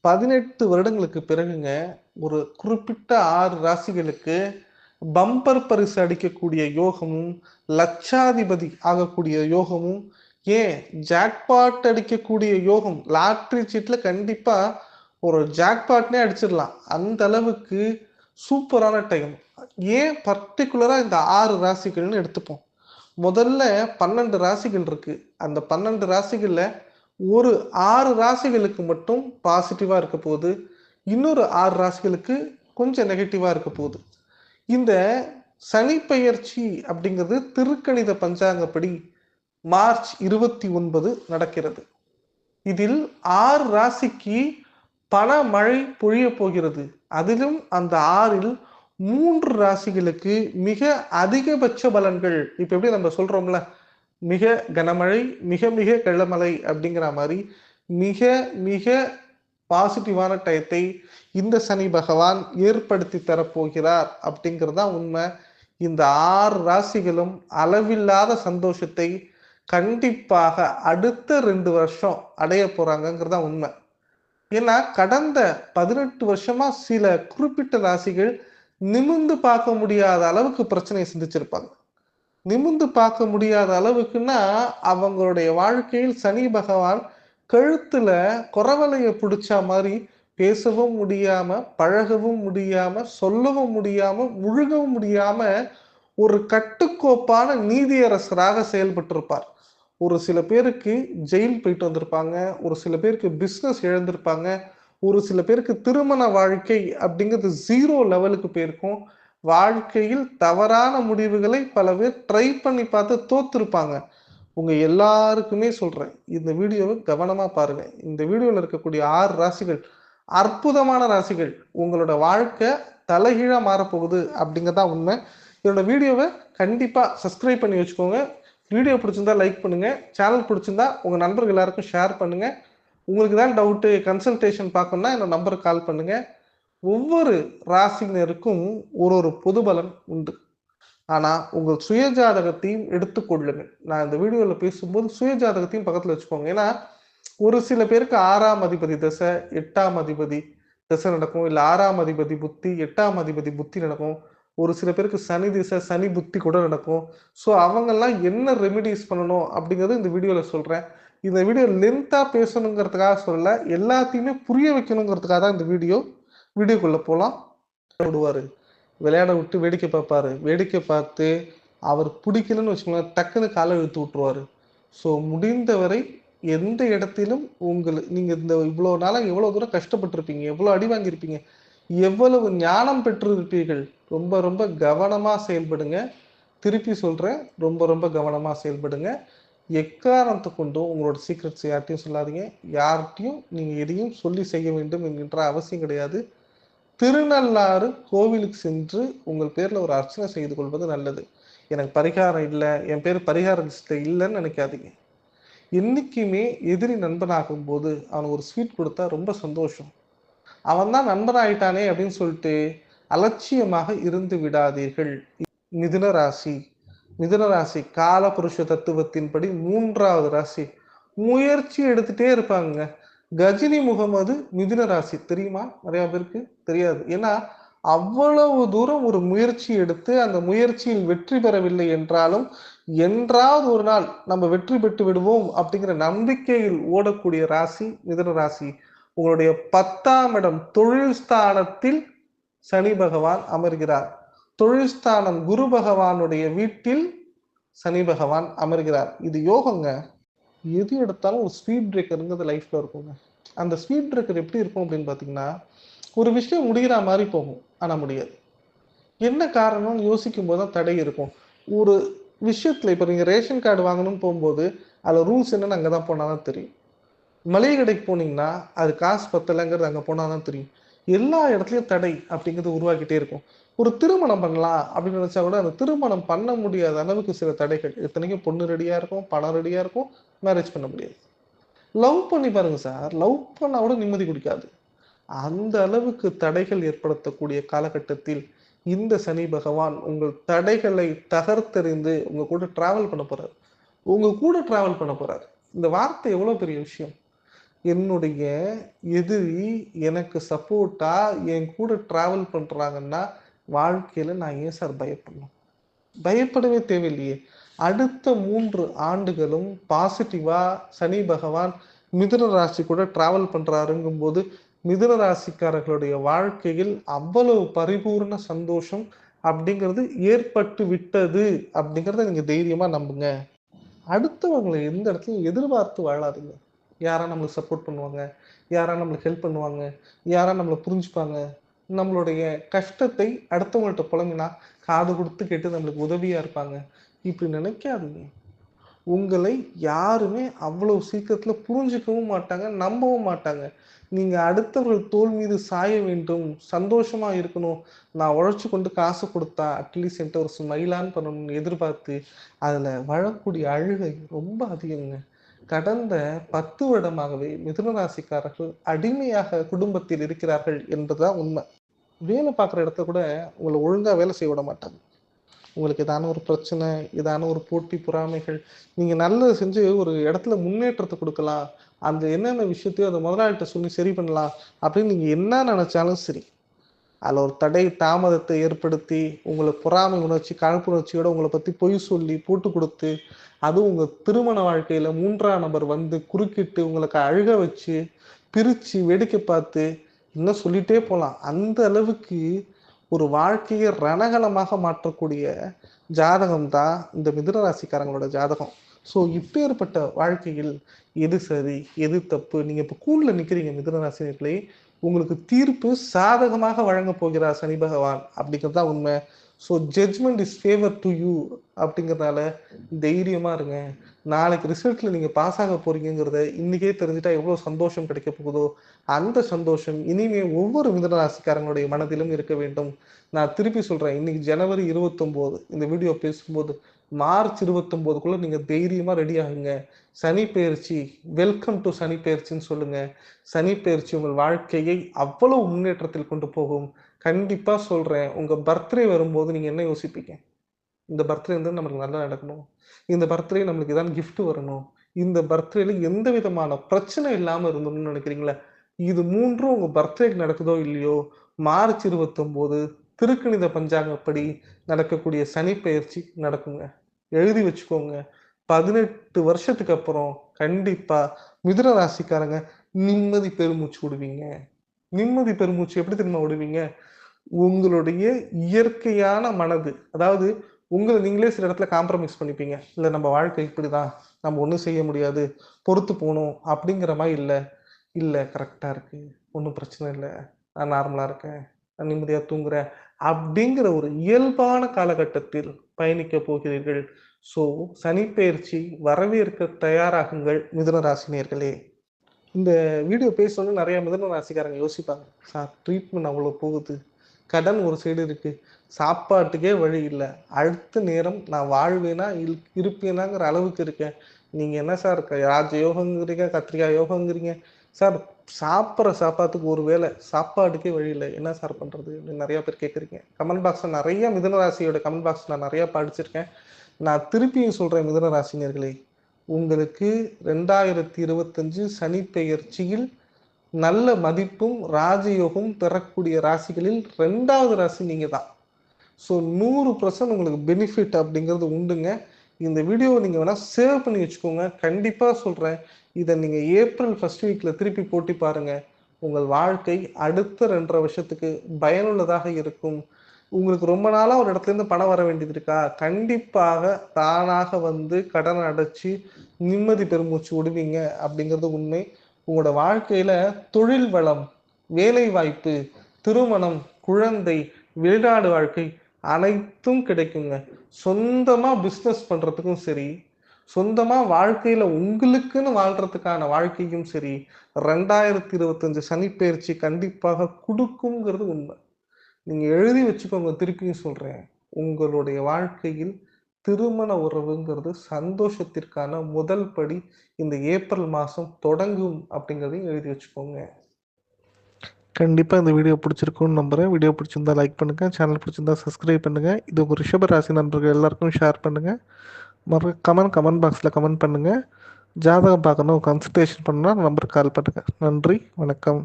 பதினெட்டு வருடங்களுக்கு பிறகுங்க ஒரு குறிப்பிட்ட ஆறு ராசிகளுக்கு பம்பர் பரிசு அடிக்கக்கூடிய யோகமும் லட்சாதிபதி ஆகக்கூடிய யோகமும் ஏன் ஜாக்பாட் அடிக்கக்கூடிய யோகம்? லாட்ரி சீட்டில் கண்டிப்பாக ஒரு ஜாக்பாட்னே அடிச்சிடலாம். அந்த அளவுக்கு சூப்பரான டைம் ஏன் பர்டிகுலராக இந்த ஆறு ராசிகள்னு எடுத்துப்போம். முதல்ல பன்னெண்டு ராசிகள் இருக்கு. அந்த பன்னெண்டு ராசிகளில் ஒரு ஆறு ராசிகளுக்கு மட்டும் பாசிட்டிவாக இருக்க போகுது. இன்னொரு ஆறு ராசிகளுக்கு கொஞ்சம் நெகட்டிவாக இருக்க போகுது. இந்த சனி பெயர்ச்சி அப்படிங்கிறது திருக்கணித பஞ்சாங்கப்படி மார்ச் இருபத்தி ஒன்பது நடக்கிறது. இதில் ஆறு ராசிக்கு பண மழை பொழிய போகிறது. அதிலும் அந்த ஆறில் மூன்று ராசிகளுக்கு மிக அதிகபட்ச பலன்கள். இப்போ எப்படி நம்ம சொல்றோம்ல? மிக கனமழை மிக மிக கள்ளமழை அப்படிங்கிற மாதிரி மிக மிக பாசிட்டிவான டயத்தை இந்த சனி பகவான் ஏற்படுத்தி தரப்போகிறார் அப்படிங்கிறது தான் உண்மை. இந்த ஆறு ராசிகளும் அளவில்லாத சந்தோஷத்தை கண்டிப்பாக அடுத்த ரெண்டு வருஷம் அடைய போறாங்கிறது தான் உண்மை. ஏன்னா கடந்த பதினெட்டு வருஷமா சில குறிப்பிட்ட ராசிகள் நிமிந்து பார்க்க முடியாத அளவுக்கு பிரச்சனையை சந்திச்சிருப்பாங்க. நிமிந்து பார்க்க முடியாத அளவுக்குன்னா அவங்களுடைய வாழ்க்கையில் சனி பகவான் கழுத்துல குறவலைய பிடிச்ச மாதிரி பேசவும் முடியாம பழகவும் முடியாம சொல்லவும் முடியாம முழுகவும் முடியாம ஒரு கட்டுக்கோப்பான நீதியரசராக செயல்பட்டிருப்பார். ஒரு சில பேருக்கு ஜெயில் போயிட்டு வந்திருப்பாங்க ஒரு சில பேருக்கு பிஸ்னஸ் இழந்திருப்பாங்க ஒரு சில பேருக்கு திருமண வாழ்க்கை அப்படிங்கிறது ஜீரோ லெவலுக்கு போயிருக்கும். வாழ்க்கையில் தவறான முடிவுகளை பல பேர் ட்ரை பண்ணி பார்த்து தோத்துருப்பாங்க. உங்க எல்லாருக்குமே சொல்றேன் இந்த வீடியோவை கவனமா பாருங்க. இந்த வீடியோவில் இருக்கக்கூடிய ஆறு ராசிகள் அற்புதமான ராசிகள் உங்களோட வாழ்க்கை தலைகீழா மாறப்போகுது அப்படிங்கிறதா உண்மை. என்னோட வீடியோவை கண்டிப்பா சப்ஸ்கிரைப் பண்ணி வச்சுக்கோங்க. வீடியோ பிடிச்சிருந்தா லைக் பண்ணுங்க. சேனல் பிடிச்சிருந்தா உங்க நண்பர்கள் எல்லாருக்கும் ஷேர் பண்ணுங்க. உங்களுக்கு தான் டவுட்டு கன்சல்டேஷன் பார்க்கணும்னா என்னோட நம்பருக்கு கால் பண்ணுங்க. ஒவ்வொரு ராசினருக்கும் ஒரு ஒரு பொது பலன் உண்டு. ஆனா உங்கள் சுயஜாதகத்தையும் எடுத்துக்கொள்ளுங்கள் நான் இந்த வீடியோவில் பேசும்போது சுயஜாதகத்தையும் பக்கத்தில் வச்சுக்கோங்க. ஏன்னா ஒரு சில பேருக்கு ஆறாம் அதிபதி தசை எட்டாம் அதிபதி தசை நடக்கும். இல்லை ஆறாம் அதிபதி புத்தி எட்டாம் அதிபதி புத்தி நடக்கும். ஒரு சில பேருக்கு சனி திசை சனி புத்தி கூட நடக்கும். ஸோ அவங்கெல்லாம் என்ன ரெமிடிஸ் பண்ணணும் அப்படிங்கிறது இந்த வீடியோவில் சொல்கிறேன் இந்த வீடியோ லென்த்தாக பேசணுங்கிறதுக்காக சொல்லல எல்லாத்தையுமே புரிய வைக்கணுங்கிறதுக்காக தான் இந்த வீடியோ வீடியோக்குள்ளே போகலாம் விடுவார் விளையாட விட்டு வேடிக்கை பார்ப்பாரு. வேடிக்கை பார்த்து அவர் பிடிக்கலன்னு வச்சுக்கோங்களேன் டக்குன்னு காலை இழுத்து விட்டுருவாரு. ஸோ முடிந்தவரை எந்த இடத்திலும் உங்கள் நீங்கள் இந்த இவ்வளோ நாளாக எவ்வளோ தூரம் கஷ்டப்பட்டிருப்பீங்க எவ்வளோ அடி வாங்கியிருப்பீங்க எவ்வளவு ஞானம் பெற்றிருப்பீர்கள் ரொம்ப ரொம்ப கவனமாக செயல்படுங்க. திருப்பி சொல்கிறேன் ரொம்ப ரொம்ப கவனமாக செயல்படுங்க. எக்காரணத்தை கொண்டும் உங்களோட சீக்ரெட்ஸ் யார்ட்டையும் சொல்லாதீங்க. யார்கிட்டையும் நீங்கள் எதையும் சொல்லி செய்ய வேண்டும் என்கின்ற அவசியம் கிடையாது. திருநள்ளாறு கோவிலுக்கு சென்று உங்கள் பேரில் ஒரு அர்ச்சனை செய்து கொள்வது நல்லது. எனக்கு பரிகாரம் இல்லை என் பேர் பரிகார லிஸ்ட்டில் இல்லைன்னு நினைக்காதீங்க. என்றைக்குமே எதிரி நண்பனாகும் போது அவனுக்கு ஒரு ஸ்வீட் கொடுத்தா ரொம்ப சந்தோஷம். அவன் தான் நண்பன் ஆயிட்டானே அப்படின்னு சொல்லிட்டு அலட்சியமாக இருந்து விடாதீர்கள். மிதுன ராசி. மிதுன ராசி காலபுருஷ தத்துவத்தின்படி மூன்றாவது ராசி. முயற்சி எடுத்துட்டே இருப்பாங்க கஜினி முகமது மிதுன ராசி தெரியுமா? நிறைய பேருக்கு தெரியாது. ஏன்னா அவ்வளவு தூரம் ஒரு முயற்சி எடுத்து அந்த முயற்சியில் வெற்றி பெறவில்லை என்றாலும் என்றாவது ஒரு நாள் நம்ம வெற்றி பெற்று விடுவோம் அப்படிங்கிற நம்பிக்கையில் ஓடக்கூடிய ராசி மிதுன ராசி. உங்களுடைய பத்தாம் இடம் தொழில் ஸ்தானத்தில் சனி பகவான் அமர்கிறார். தொழில் ஸ்தானம் குரு பகவானுடைய வீட்டில் சனி பகவான் அமர்கிறார். இது யோகங்க. எது எடுத்தாலும் ஒரு ஸ்பீட் பிரேக்கருங்கிறது லைஃப்ல இருக்குங்க. அந்த ஸ்பீட் பிரேக்கர் எப்படி இருக்கும் அப்படின்னு பார்த்தீங்கன்னா ஒரு விஷயம் முடிகிற மாதிரி போகும் ஆனால் முடியாது. என்ன காரணம்னு யோசிக்கும் போது தான் தடை இருக்கும். ஒரு விஷயத்துல இப்போ நீங்கள் ரேஷன் கார்டு வாங்கணும்னு போகும்போது அதில் ரூல்ஸ் என்னன்னு அங்கே தான் போனால் தான் தெரியும். மளிகை கடைக்கு போனீங்கன்னா அது காசு பத்தலைங்கிறது அங்கே போனால் தான் தெரியும். எல்லா இடத்துலையும் தடை அப்படிங்கிறது உருவாக்கிட்டே இருக்கும். ஒரு திருமணம் பண்ணலாம் அப்படின்னு நினச்சா கூட அந்த திருமணம் பண்ண முடியாத அளவுக்கு சில தடைகள். இத்தனைக்கும் பொண்ணு ரெடியாக இருக்கும் பணம் ரெடியாக இருக்கும் மேரேஜ் பண்ண முடியாது. லவ் பண்ணி பாருங்க சார் லவ் பண்ணால் கூட நிம்மதி குடிக்காது. அந்த அளவுக்கு தடைகள் ஏற்படுத்தக்கூடிய காலகட்டத்தில் இந்த சனி பகவான் உங்கள் தடைகளை தகர்த்தெறிந்து உங்கள் கூட ட்ராவல் பண்ண போகிறார் உங்கள் கூட ட்ராவல் பண்ண போகிறார் இந்த வார்த்தை எவ்வளோ பெரிய விஷயம்? என்னுடைய எதிரி எனக்கு சப்போர்ட்டாக என் கூட ட்ராவல் பண்ணுறாங்கன்னா வாழ்க்கையில் நான் ஏன் சார் பயப்படணும்? பயப்படவே தேவையில்லையே. அடுத்த மூன்று ஆண்டுகளும் பாசிட்டிவா சனி பகவான் மிதுன ராசி கூட டிராவல் பண்றாருங்கும் போது மிதுன ராசிக்காரர்களுடைய வாழ்க்கையில் அவ்வளவு பரிபூர்ண சந்தோஷம் அப்படிங்கிறது ஏற்பட்டு விட்டது அப்படிங்கிறத நீங்க தைரியமா நம்புங்க. அடுத்தவங்களை எந்த இடத்துலையும் எதிர்பார்த்து வாழாதீங்க. யாரா நம்மளுக்கு சப்போர்ட் பண்ணுவாங்க? யாரா நம்மளுக்கு ஹெல்ப் பண்ணுவாங்க? யாரா நம்மளை புரிஞ்சுப்பாங்க? நம்மளுடைய கஷ்டத்தை அடுத்தவங்கள்ட்ட புலங்கினா காது கொடுத்து கேட்டு நம்மளுக்கு உதவியா இருப்பாங்க. இப்படி நினைக்காதீங்க. உங்களை யாருமே அவ்வளவு சீக்கிரத்துல புரிஞ்சுக்கவும் மாட்டாங்க நம்பவும் மாட்டாங்க. நீங்க அடுத்தவர்கள் தோல் மீது சாய வேண்டும் சந்தோஷமா இருக்கணும். நான் உழைச்சி கொண்டு காசு கொடுத்தா அட்லீஸ்ட் என்கிட்ட ஒரு ஸ்மைலான் பண்ணணும்னு எதிர்பார்த்து அதுல வழக்கூடிய அழுகை ரொம்ப அதிகங்க. கடந்த பத்து வருடமாகவே மிதுனராசிக்காரர்கள் அடிமையாக குடும்பத்தில் இருக்கிறார்கள் என்பதுதான் உண்மை. வேலை பார்க்குற இடத்த கூட உங்களை ஒழுங்காக வேலை செய்ய விட மாட்டாங்க. உங்களுக்கு ஏதான ஒரு பிரச்சனை ஏதான ஒரு போட்டி பொறாமைகள் நீங்கள் நல்லது செஞ்சு ஒரு இடத்துல முன்னேற்றத்தை கொடுக்கலாம். அந்த என்னென்ன விஷயத்தையோ அதை முதலாளிகிட்ட சொல்லி சரி பண்ணலாம் அப்படின்னு நீங்கள் என்ன நினச்சாலும் சரி அதில் ஒரு தடை தாமதத்தை ஏற்படுத்தி உங்களை பொறாமை உணர்ச்சி கழப்புணர்ச்சியோடு உங்களை பற்றி பொய் சொல்லி போட்டு கொடுத்து அதுவும் உங்கள் திருமண வாழ்க்கையில் மூன்றாம் நபர் வந்து குறுக்கிட்டு உங்களுக்கு அழுக வச்சு பிரித்து வேடிக்கை பார்த்து இன்னும் சொல்லிட்டே போகலாம் அந்த அளவுக்கு ஒரு வாழ்க்கையை ரணகலமாக மாற்றக்கூடிய ஜாதகம் தான் இந்த மிதுனராசிக்காரங்களோட ஜாதகம். ஸோ இப்பேற்பட்ட வாழ்க்கையில் எது சரி எது தப்பு? நீங்கள் இப்போ கூலில் நிற்கிறீங்க மிதுனராசினர்களே உங்களுக்கு தீர்ப்பு சாதகமாக வழங்க போகிறார் சனி பகவான் அப்படிங்கிறது தான் உண்மை. So judgement is favour to you அப்படிங்கிறதுனால தைரியமாக இருங்க. நாளைக்கு ரிசல்ட்டில் நீங்கள் பாஸ் ஆக போகிறீங்கிறத இன்றைக்கே தெரிஞ்சுட்டா எவ்வளோ சந்தோஷம் கிடைக்க போகுதோ அந்த சந்தோஷம் இனிமே ஒவ்வொரு மிதனராசிக்காரங்களுடைய மனதிலும் இருக்க வேண்டும். நான் திருப்பி சொல்கிறேன் இன்னைக்கு ஜனவரி இருபத்தொம்போது இந்த வீடியோ பேசும்போது மார்ச் இருபத்தொம்போதுக்குள்ளே நீங்கள் தைரியமாக ரெடி ஆகுங்க. சனி பயிற்சி வெல்கம் டு சனி பயிற்சின்னு சொல்லுங்க. சனி பயிற்சி உங்கள் வாழ்க்கையை அவ்வளவு முன்னேற்றத்தில் கொண்டு போகும். கண்டிப்பாக சொல்கிறேன் உங்கள் பர்த்டே வரும்போது நீங்கள் என்ன யோசிப்பீங்க? இந்த பர்த்டே வந்து நம்மளுக்கு நல்லா நடக்கணும். இந்த பர்த்டே நம்மளுக்கு இதான் கிஃப்ட் வரணும். இந்த பர்த்டேல எந்த விதமான பிரச்சனை இல்லாமல் இருந்தோம்னு நினைக்கிறீங்களா? இது மூன்றும் உங்கள் பர்த்டேக்கு நடக்குதோ இல்லையோ? மார்ச் இருபத்தொம்போது திருக்கணித பஞ்சாங்கப்படி நடக்கக்கூடிய சனி பயிற்சி நடக்குங்க. எழுதி வச்சுக்கோங்க. பதினெட்டு வருஷத்துக்கு அப்புறம் கண்டிப்பா மிதுன ராசிக்காரங்க நிம்மதி பெருமூச்சு விடுவீங்க. நிம்மதி பெருமூச்சு எப்படி தெரியுமா விடுவீங்க? உங்களுடைய இயற்கையான மனது அதாவது உங்களை நீங்களே சில இடத்துல காம்ப்ரமைஸ் பண்ணிப்பீங்க. இல்லை நம்ம வாழ்க்கை இப்படிதான் நம்ம ஒன்றும் செய்ய முடியாது பொறுத்து போகணும் அப்படிங்கிற மாதிரி இல்லை. இல்லை கரெக்டாக இருக்குது ஒன்றும் பிரச்சனை இல்லை. நான் நார்மலாக இருக்கேன். நான் நிம்மதியாக தூங்குறேன் அப்படிங்கிற ஒரு இயல்பான காலகட்டத்தில் பயணிக்க போகிறீர்கள். ஸோ சனிப்பெயர்ச்சி வரவேற்க தயாராகுங்கள் மிதுன ராசினியர்களே இந்த வீடியோ பேசணும்னு நிறைய மிதுன ராசிக்காரங்க யோசிப்பாங்க. சார் ட்ரீட்மெண்ட் அவ்வளோ போகுது. கடன் ஒரு சைடு இருக்கு. சாப்பாட்டுக்கே வழி இல்லை. அடுத்த நேரம் நான் வாழ்வேனா இருப்பேனாங்கிற அளவுக்கு இருக்கேன். நீங்க என்ன சார் க- ராஜ யோகங்கிறீங்க கத்திரிக்காய் யோகங்கிறீங்க? சார் சாப்பிட்ற சாப்பாட்டுக்கு ஒரு வேளை சாப்பாட்டுக்கே வழி இல்லை. என்ன சார் பண்ணுறது அப்படின்னு நிறையா பேர் கேட்குறீங்க. கமெண்ட் பாக்ஸில் நிறைய மிதனராசியோட கமெண்ட் பாக்ஸ் நான் நிறையா படிச்சிருக்கேன். நான் திருப்பியும் சொல்கிறேன் மிதனராசினியர்களே உங்களுக்கு ரெண்டாயிரத்தி இருபத்தஞ்சு சனி பெயர்ச்சியில் நல்ல மதிப்பும் ராஜயோகம் பெறக்கூடிய ராசிகளில் ரெண்டாவது ராசி நீங்கள் தான் ஸோ நூறு பர்சன்ட் உங்களுக்கு பெனிஃபிட் அப்படிங்கிறது உண்டுங்க. இந்த வீடியோவை நீங்கள் வேணால் சேவ் பண்ணி வச்சுக்கோங்க. கண்டிப்பாக சொல்கிறேன் இதை நீங்கள் ஏப்ரல் ஃபஸ்ட் வீக்கில் திருப்பி போட்டி பாருங்கள் உங்கள் வாழ்க்கை அடுத்த ரெண்டரை வருஷத்துக்கு பயனுள்ளதாக இருக்கும். உங்களுக்கு ரொம்ப நாளாக ஒரு இடத்துலேருந்து பணம் வர வேண்டியது இருக்கா? கண்டிப்பாக தானாக வந்து கடன் அடைச்சி நிம்மதி பெருமூச்சு விடுவீங்க அப்படிங்கிறது உண்மை. உங்களோட வாழ்க்கையில் தொழில் வளம் வேலை வாய்ப்பு திருமணம் குழந்தை வெளிநாடு வாழ்க்கை அனைத்தும் கிடைக்குங்க. சொந்தமா பிஸ்னஸ் பண்றதுக்கும் சரி சொந்தமா வாழ்க்கையில உங்களுக்குன்னு வாழ்றதுக்கான வாழ்க்கையும் சரி ரெண்டாயிரத்தி இருபத்தஞ்சு சனிப்பெயர்ச்சி கண்டிப்பாக கொடுக்குங்கிறது உண்மை. நீங்க எழுதி வச்சுக்கோங்க திருப்பியும் சொல்றேன். உங்களுடைய வாழ்க்கையில் திருமண உறவுங்கிறது சந்தோஷத்திற்கான முதல் படி இந்த ஏப்ரல் மாதம் தொடங்கும் அப்படிங்கிறதையும் எழுதி வச்சுக்கோங்க. கண்டிப்பாக இந்த வீடியோ பிடிச்சிருக்கும்னு நம்புகிறேன் வீடியோ பிடிச்சிருந்தா லைக் பண்ணுங்கள் சேனல் பிடிச்சிருந்தா சப்ஸ்கிரைப் பண்ணுங்கள் இது உங்கள் ரிஷப ராசி நண்பர்கள் எல்லாருக்கும் ஷேர் பண்ணுங்கள் மற கமெண்ட் கமெண்ட் பாக்ஸில் கமெண்ட் பண்ணுங்கள் ஜாதகம் பார்க்கணும். கன்சல்டேஷன் பண்ணால் நம்பருக்கு கால் பண்ணுங்கள் நன்றி. வணக்கம்.